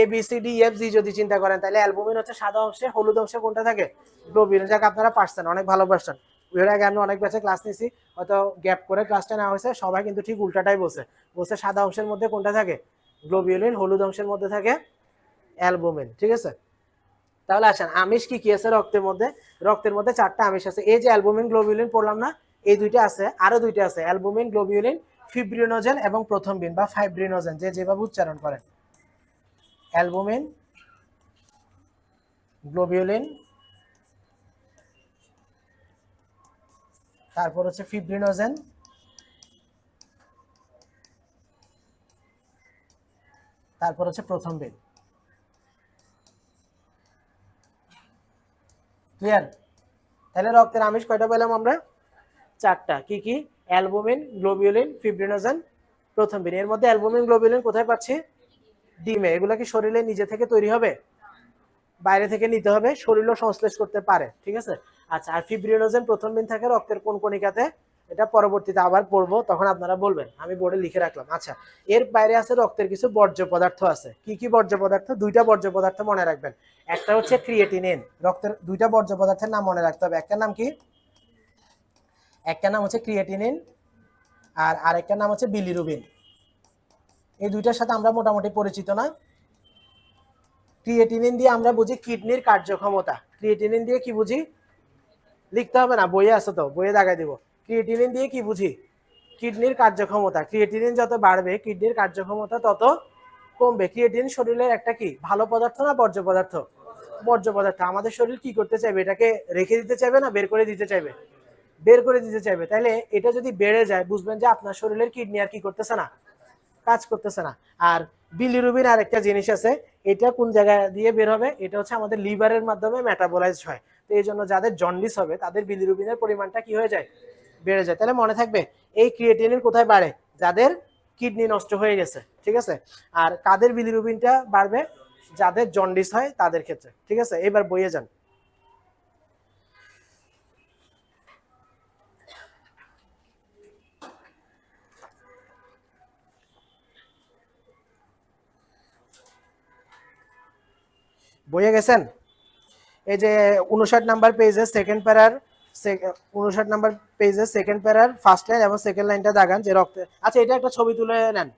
A B C D F G যদি চিন্তা করেন, তাহলে অ্যালবুমিন হচ্ছে সাদা অংশে, হলুদ অংশে কোনটা থাকে? গ্লোবিউলিন যাকে, আপনারা পারছেন, অনেক ভালো পারছেন এর আগে আমি অনেক ব্যাচে ক্লাস নিয়েছি হয়তো গ্যাপ করে ক্লাসটা নেওয়া হয়েছে, সবাই কিন্তু ঠিক উল্টাটাই বসে বসে সাদা অংশের মধ্যে কোনটা থাকে? গ্লোবিউলিন হলুদ অংশের মধ্যে থাকে অ্যালবুমিন, ঠিক আছে? তাহলে আসেন, আমিষ কি কি আছে রক্তের মধ্যে? রক্তের মধ্যে চারটা আমিষ আছে। এই যে অ্যালবুমিন গ্লোবিউলিন পড়লাম না, এই দুইটা আছে, আরও দুইটা আছে। অ্যালবুমিন গ্লোবিউলিন ফিব্রিনোজেন এবং প্রথম বিন বা ফাইব্রিনোজেন যে যেভাবে উচ্চারণ করেন। অ্যালবুমিন, গ্লোবিউলিন, তারপর হচ্ছে ফিব্রিনোজেন, তারপর হচ্ছে প্রথম বিন ক্লিয়ার তাহলে রক্তের আমিষ কয়টা পেলাম আমরা? চারটা। কি কি? অ্যালবুমিন, গ্লোবিউলিন, ফিব্রিনোজেন, প্রথম বিন এর মধ্যে অ্যালবুমিন, গ্লোবিউলিন কোথায় পাচ্ছি? ডিমে, এগুলো কি শরীরে নিজে থেকে তৈরি হবে? বাইরে থেকে নিতে হবে, শরীরও সংশ্লেষ করতে পারে, ঠিক আছে? আচ্ছা আর ফিব্রিনোজেন প্রথম দিন থাকে রক্তের কোন কণিকাতে? এটা পরবর্তীতে আবার পড়ব, তখন আপনারা বলবেন, আমি বোর্ডে লিখে রাখলাম। আচ্ছা এর বাইরে আছে রক্তের কিছু বর্জ্য পদার্থ আছে। কি কি বর্জ্য পদার্থ? দুইটা বর্জ্য পদার্থ মনে রাখবেন। একটা হচ্ছে ক্রিয়েটিনিন রক্তের দুইটা বর্জ্য পদার্থের নাম মনে রাখতে হবে। একটার নাম কি? একটা নাম হচ্ছে ক্রিয়েটিনিন আর আরেকটার নাম হচ্ছে বিলিরুবিন এই দুইটার সাথে আমরা মোটামুটি পরিচিত না ক্রিয়েটিনিন দিয়ে আমরা বুঝি কিডনির কার্যক্ষমতা। ক্রিয়েটিনিন দিয়ে কি বুঝি? লিখতে হবে না, বইয়ে আছে তো, বইয়ে দাগাই দিব। ক্রিয়েটিনিন দিয়ে কি বুঝি? কিডনির কার্যক্ষমতা। ক্রিয়েটিনিন যত বাড়বে, কিডনির কার্যক্ষমতা তত কমবে। ক্রিয়েটিন শরীরের একটা কি? ভালো পদার্থ না বর্জ্য পদার্থ? বর্জ্য পদার্থ। আমাদের শরীর কি করতে চাইবে? এটাকে রেখে দিতে চাইবে না, বের করে দিতে চাইবে? বের করে দিতে চাইবে। তাহলে এটা যদি বেড়ে যায়, বুঝবেন যে আপনার শরীরের কিডনি আর কি করতেছে না। কাজ করতেছে না। আর বিলিরুবিন আর একটা জিনিস আছে, এটা কোন জায়গা দিয়ে বের হবে? এটা হচ্ছে আমাদের লিভারের মাধ্যমে মেটাবোলাইজ হয়। তো এই জন্য যাদের জন্ডিস হবে, তাদের বিলিরুবিনের পরিমাণটা কি হয়ে যায়? বেড়ে যায়। তাহলে মনে থাকবে, এই ক্রিয়েটিনিন কোথায় বাড়ে? যাদের কিডনি নষ্ট হয়ে গেছে, ঠিক আছে? আর কাদের বিলিরুবিনটা বাড়বে? যাদের জন্ডিস হয়, তাদের ক্ষেত্রে, ঠিক আছে? এবার বইয়ে যান। বইয়ে গেছেন? এই যে উনষাট নাম্বার পেজে সেকেন্ড প্যারার উনষাট নাম্বার পেজে সেকেন্ড প্যারার ফার্স্ট লাইন এবং সেকেন্ড লাইনটা দাগান যে রক্তে। আচ্ছা এটা একটা ছবি তুলে নেন।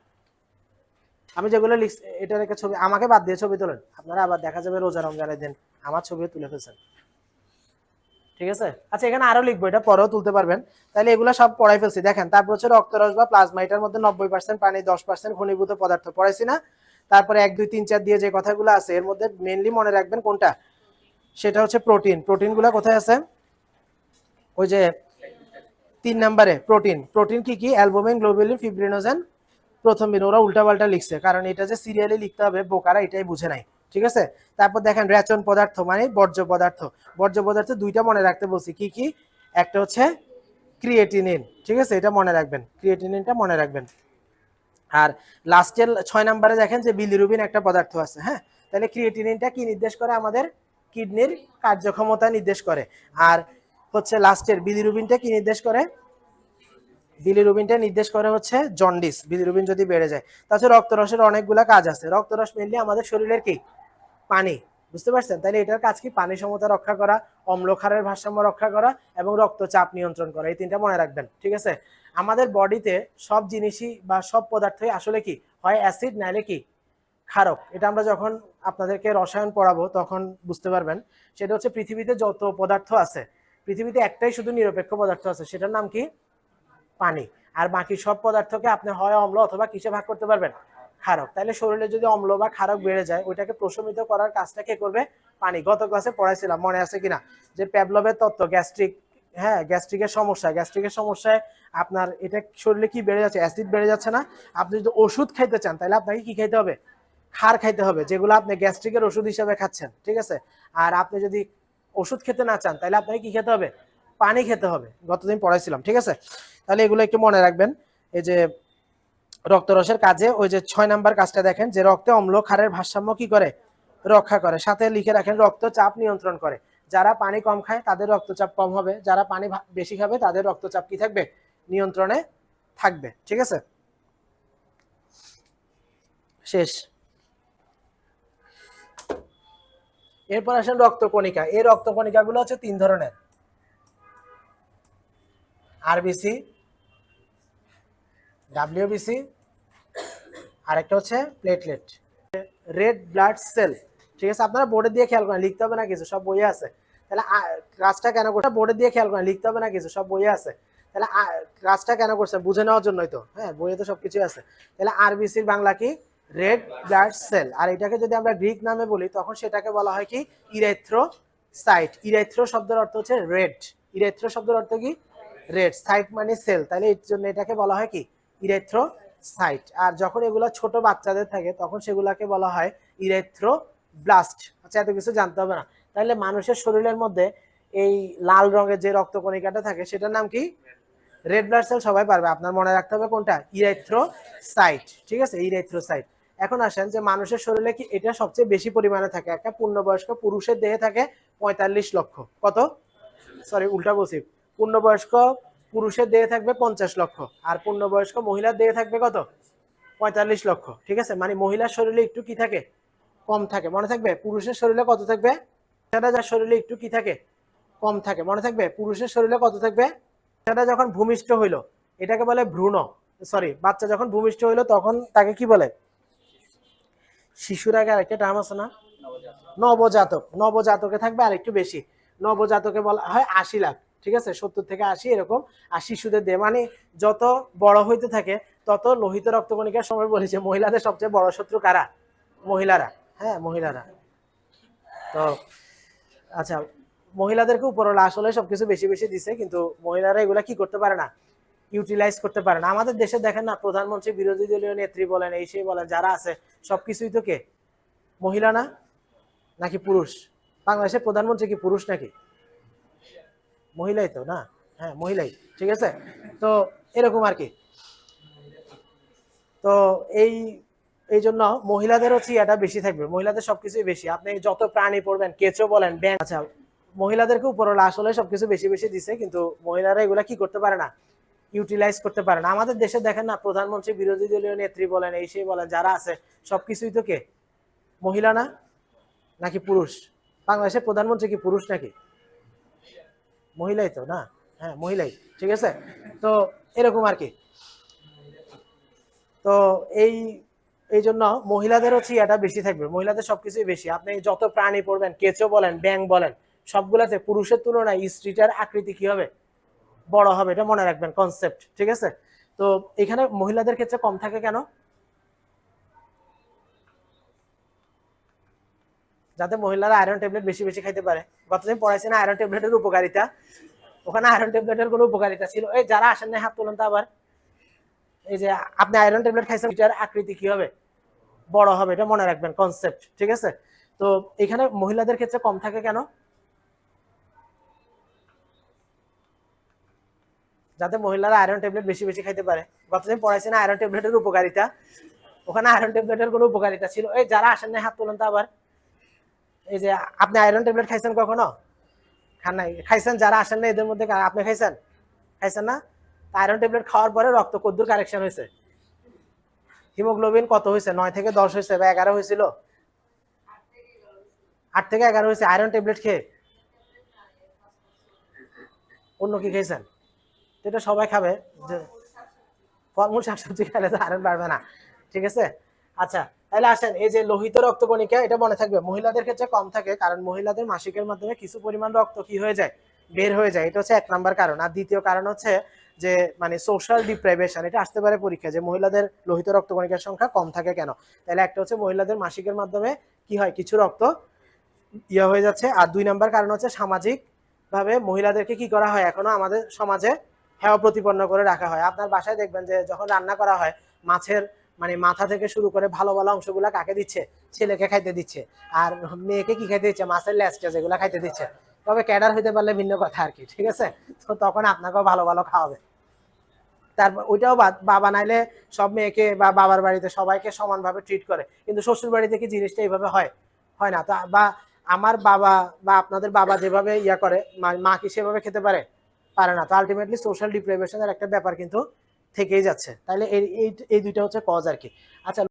আমি যেগুলো লিখছি এটার একটা ছবি আমাকে বাদ দিয়ে ছবি তোলেন। আপনারা আবার দেখা যাবে রোজা রমজানের দিন। আমার ছবিও তুলে ফেলছেন। ঠিক আছে? আচ্ছা এখানে আরও লিখব। এটা পরেও তুলতে পারবেন। তাহলে এগুলো সব পড়াই ফেলছি। দেখেন, তারপর হচ্ছে রক্তরস বা প্লাজমা এটার মধ্যে নব্বই পার্সেন্ট পানি, দশ পার্সেন্ট ঘনীভূত পদার্থ। পড়াইছি না? তারপরে এক, দুই, তিন, চার দিয়ে যে কথাগুলো আছে, এর মধ্যে মেনলি মনে রাখবেন কোনটা? সেটা হচ্ছে প্রোটিন প্রোটিনগুলো কোথায় আছে? ওই যে তিন নম্বরে প্রোটিন প্রোটিন কি কি? অ্যালবুমিন গ্লোবুলিন ফিব্রিনোজেন প্রথম দিন ওরা উল্টাপাল্টা লিখছে, কারণ এটা যে সিরিয়ালি লিখতে হবে, বোকারা এটাই বুঝে নাই, ঠিক আছে? তারপর দেখেন, রেচন পদার্থ মানে বর্জ্য পদার্থ। বর্জ্য পদার্থ দুইটা মনে রাখতে বলছি, কি কি? একটা হচ্ছে ক্রিয়েটিনিন ঠিক আছে? এটা মনে রাখবেন ক্রিয়েটিনিনটা মনে রাখবেন। আর লাস্টের ছয় নম্বরে দেখেন যে বিলিরুবিন একটা পদার্থ আছে হ্যাঁ? তাহলে ক্রিয়েটিনিনটা কি নির্দেশ করে? আমাদের কিডনির কার্যক্ষমতা নির্দেশ করে। আর হচ্ছে লাস্টের বিলিরুবিনটা কি নির্দেশ করে? বিলিরুবিনটা নির্দেশ করে হচ্ছে জন্ডিস বিলিরুবিন যদি বেড়ে যায়। তাছাড়া রক্তরসের অনেকগুলো কাজ আছে। রক্তরস মেনলি আমাদের শরীরের কি? পানি, বুঝতে পারছেন? তাহলে এটার কাজ কি? পানি সমতা রক্ষা করা অম্লক্ষারের ভারসাম্য রক্ষা করা এবং রক্তচাপ নিয়ন্ত্রণ করা। এই তিনটা মনে রাখবেন, ঠিক আছে? আমাদের বডিতে সব জিনিসই বা সব পদার্থই আসলে কি? হয় অ্যাসিড, নাইলে কি? ক্ষারক। এটা আমরা যখন আপনাদেরকে রসায়ন পড়াবো, তখন বুঝতে পারবেন। সেটা হচ্ছে পৃথিবীতে যত পদার্থ আছে, পৃথিবীতে একটাই শুধু নিরপেক্ষ পদার্থ আছে, সেটার নাম কি? পানি। আর বাকি সব পদার্থকে আপনি হয় অম্ল অথবা কিসে ভাগ করতে পারবেন? ক্ষারক। তাহলে শরীরে যদি অম্ল বা ক্ষারক বেড়ে যায়, ওইটাকে প্রশমিত করার কাজটা কে করবে? পানি। গত ক্লাসে পড়াইছিলাম, মনে আছে কিনা? যে প্যাবলবের তত্ত্ব গ্যাস্ট্রিক হ্যাঁ গ্যাস্ট্রিকের সমস্যা। গ্যাস্ট্রিকের সমস্যায় আপনার এটা শরীরে কি বেড়ে যাচ্ছে? অ্যাসিড বেড়ে যাচ্ছে না? আপনি যদি ওষুধ খাইতে চান, তাহলে আপনাকে কি খাইতে হবে? খার খাইতে হবে, যেগুলো আপনি গ্যাস্ট্রিকের ওষুধ হিসাবে খাচ্ছেন, ঠিক আছে? আর আপনি যদি ওষুধ খেতে না চান, তাহলে আপনাকে কি খেতে হবে? পানি খেতে হবে। গতদিন পড়াইছিলাম, ঠিক আছে? তাহলে এগুলো একটু মনে রাখবেন। এই যে রক্তরসের কাজে, ওই যে ছয় নাম্বার কাজটা দেখেন, যে রক্তে অম্ল, ক্ষারের ভারসাম্য কি করে? রক্ষা করে। সাথে লিখে রাখেন, রক্তচাপ নিয়ন্ত্রণ করে। যারা পানি কম খায়, তাদের রক্তচাপ কম হবে। যারা পানি বেশি খাবে, তাদের রক্তচাপ কি থাকবে? নিয়ন্ত্রণে থাকবে। ঠিক আছে? শেষ। এরপর আসেন রক্তকণিকা। এই রক্তকণিকাগুলো হচ্ছে তিন ধরনের। আরবিসি, ডাব্লিউবিসি, আরেকটা হচ্ছে প্লেটলেট রেড ব্লাড সেল ঠিক আছে, আপনারা বোর্ডে দিয়ে খেয়াল করেন, লিখতে হবে না কিছু, সব বইয়ে আছে। তাহলে কাজটা কেন করছে বোর্ডে দিয়ে খেয়াল করেন, লিখতে হবে না কিছু, সব বইয়ে আছে। তাহলে কাজটা কেন করছে বুঝে নেওয়ার জন্যই তো হ্যাঁ বইয়ে তো সবকিছু আছে। তাহলে আরবিসির বাংলা কি? রেড ব্লাড সেল আর এটাকে যদি আমরা গ্রিক নামে বলি, তখন সেটাকে বলা হয় কি? ইরেথ্রো সাইট ইরেথ্রো শব্দের অর্থ হচ্ছে রেড ইরেথ্রো শব্দের অর্থ কি? রেড সাইট মানে সেল তাহলে এর জন্য এটাকে বলা হয় কি? ইরেথ্রো সাইট আর যখন এগুলো ছোট বাচ্চাদের থাকে, তখন সেগুলাকে বলা হয় ইরেথ্রো ব্লাস্ট আচ্ছা এত কিছু জানতে হবে না। তাহলে মানুষের শরীরের মধ্যে এই লাল রঙের যে রক্তকণিকাটা থাকে, সেটার নাম কি? রেড ব্লাড সেল সবাই পারবে। আপনার মনে রাখতে হবে কোনটা? ইরেথ্রো সাইট ঠিক আছে? ইরেথ্রো সাইট এখন আসেন যে মানুষের শরীরে কি এটা সবচেয়ে বেশি পরিমাণে থাকে? একটা পূর্ণবয়স্ক পুরুষের দেহে থাকে পঁয়তাল্লিশ লক্ষ। কত? সরি উল্টা বলছি। পূর্ণবয়স্ক পুরুষের দেহে থাকবে পঞ্চাশ লক্ষ। আর পূর্ণবয়স্ক মহিলার দেহে থাকবে কত? পঁয়তাল্লিশ লক্ষ। ঠিক আছে? মানে মহিলার শরীরে একটু কি থাকে? কম থাকে। মনে থাকবে? পুরুষের শরীরে কত থাকবে? সেটা যার শরীরে একটু কি থাকে? কম থাকে। মনে থাকবে? পুরুষের শরীরে কত থাকবে? সেটা যখন ভূমিষ্ঠ হইল, এটাকে বলে ভ্রূণ। সরি, বাচ্চা যখন ভূমিষ্ঠ হইল, তখন তাকে কি বলে? শিশুর আগে আরেকটা টার্ম আছে না? নবজাতক। নবজাতকে থাকবে আরেকটু বেশি। নবজাতকে বলা হয় আশি লাখ। ঠিক আছে? সত্তর থেকে আশি এরকম। আর শিশুদের দেহ মানে যত বড় হইতে থাকে, তত লোহিত রক্তকণিকার সময় বলেছে মহিলাদের সবচেয়ে বড় শত্রু কারা? মহিলারা। হ্যাঁ মহিলারা। তো আচ্ছা মহিলাদেরকে উপরওয়ালা আসলে সবকিছু বেশি বেশি দিছে, কিন্তু মহিলারা এগুলা কি করতে পারে না? ইউটিলাইজ করতে পারে না। আমাদের দেশে দেখেন না, প্রধানমন্ত্রী, বিরোধী দলীয় নেত্রী বলেন, এই সেই বলেন, যারা আছে, সবকিছুই তো কে? মহিলা না? নাকি পুরুষ? বাংলাদেশের প্রধানমন্ত্রী কি পুরুষ নাকি? মহিলাই তো না? হ্যাঁ মহিলাই, ঠিক আছে? তো, এরকম আর কি। তো, এই এই জন্য মহিলাদের হচ্ছে এটা বেশি থাকবে। মহিলাদের সবকিছুই বেশি। আপনি যত প্রাণী পড়বেন, কেঁচো বলেন ব্যাং আচ্ছা মহিলাদেরকে উপরওয়ালা আসলে সবকিছু বেশি বেশি দিছে, কিন্তু মহিলারা এগুলা কি করতে পারে না? ইউটিলাইজ করতে পারে না। আমাদের দেশে দেখেন না, প্রধানমন্ত্রী, বিরোধী দলীয় নেত্রী বলেন, এই সেই বলেন, যারা আছে, সবকিছুই তো কে? মহিলা না? নাকি পুরুষ? বাংলাদেশের প্রধানমন্ত্রী কি পুরুষ নাকি? মহিলাই তো, না? হ্যাঁ মহিলাই, ঠিক আছে? তো এরকম আর কি। তো এই এই জন্য মহিলাদের হচ্ছে এটা বেশি থাকবে। মহিলাদের সবকিছুই বেশি। আপনি যত প্রাণী পড়বেন, কেঁচো বলেন ব্যাং বলেন, সবগুলাতে পুরুষের তুলনায় স্ত্রীটার আকৃতি কি হবে? বড় হবে, এটা মনে রাখবেন কনসেপ্ট ঠিক আছে? তো এখানে মহিলাদের ক্ষেত্রে কম থাকে কেন? যাতে মহিলারা আয়রন ট্যাবলেট বেশি বেশি খাইতে পারে। গতদিন পড়াইছি না আয়রন ট্যাবলেটের উপকারিতা। ওখানে আয়রন ট্যাবলেটের কোনো উপকারিতা ছিল। এই যারা আসেন না হাত তুলেন তো আবার। এই যে আপনি আয়রন ট্যাবলেট খাইছেন, এটার আকৃতি কি হবে? বড় হবে, এটা মনে রাখবেন কনসেপ্ট ঠিক আছে? তো এখানে মহিলাদের ক্ষেত্রে কম থাকে কেন? যাতে মহিলারা আয়রন ট্যাবলেট বেশি বেশি খাইতে পারে। গতদিন পড়াইছি না আয়রন ট্যাবলেটের উপকারিতা। ওখানে আয়রন ট্যাবলেটের কোনো উপকারিতা ছিল। এই যারা আসেন না হাত তুলেন তো আবার। এই যে আপনি আয়রন ট্যাবলেট খাইছেন কখনো? খান নাই। খাইছেন যারা আসেন না এদের মধ্যে আপনি খাইছেন? খাইছেন না? আয়রন ট্যাবলেট খাওয়ার পরে রক্ত কদ্দুর কারেকশন হয়েছে। হিমোগ্লোবিন কত হয়েছে? নয় থেকে দশ হয়েছে বা এগারো হয়েছিল? আট থেকে এগারো হয়েছে। আয়রন ট্যাবলেট খেয়ে? অন্য কি খেয়েছেন? এটা সবাই খাবে। যে ফলমূল শাকসবজি খেলে তো আয়রন বাড়বে না। ঠিক আছে? আচ্ছা তাহলে আসেন। এই যে লোহিত রক্তকণিকা, এটা মনে থাকবে। মহিলাদের ক্ষেত্রে কম থাকে কারণ মহিলাদের মাসিকের মাধ্যমে কিছু পরিমাণ রক্ত কি হয়ে যায়? বের হয়ে যায়। এটা হচ্ছে এক নাম্বার কারণ। আর দ্বিতীয় কারণ হচ্ছে যে মানে সোশ্যাল ডিপ্রাইভেশন এটা আসতে পারে পরীক্ষা যে মহিলাদের লোহিত রক্ত রক্তকণিকার সংখ্যা কম থাকে কেন? তাহলে একটা হচ্ছে মহিলাদের মাসিকের মাধ্যমে কি হয়? কিছু রক্ত ইয়ে হয়ে যাচ্ছে। আর দুই নাম্বার কারণ হচ্ছে সামাজিক ভাবে মহিলাদেরকে কি করা হয়? এখনও আমাদের সমাজে হেওয়া প্রতিপন্ন করে রাখা হয়। আপনার বাসায় দেখবেন যে, যখন রান্না করা হয়, মাছের মানে মাথা থেকে শুরু করে ভালো ভালো অংশগুলা কাকে দিচ্ছে? ছেলেকে খাইতে দিচ্ছে। আর মেয়েকে কি খাইতে দিচ্ছে? মাছের ল্যাসটা যেগুলো খাইতে দিচ্ছে। তবে ক্যাডার হইতে পারলে ভিন্ন কথা আর কি, ঠিক আছে? তো তখন আপনাকেও ভালো ভালো খাওয়াবে। তারপর ওইটাও বাবা নাইলে সব মেয়েকে বা বাবার বাড়িতে সবাইকে সমানভাবে ট্রিট করে। কিন্তু শ্বশুর বাড়িতে কি জিনিসটা এইভাবে হয়? হয় না। তা বা আমার বাবা বা আপনাদের বাবা যেভাবে ইয়া করে, মা- কি সেভাবে খেতে পারে? পারে না। তো আলটিমেটলি সোশ্যাল ডিপ্রাইভেশনের একটা ব্যাপার কিন্তু থেকেই যাচ্ছে। তাহলে এই- এই দুইটা হচ্ছে কজ আর কি। আচ্ছা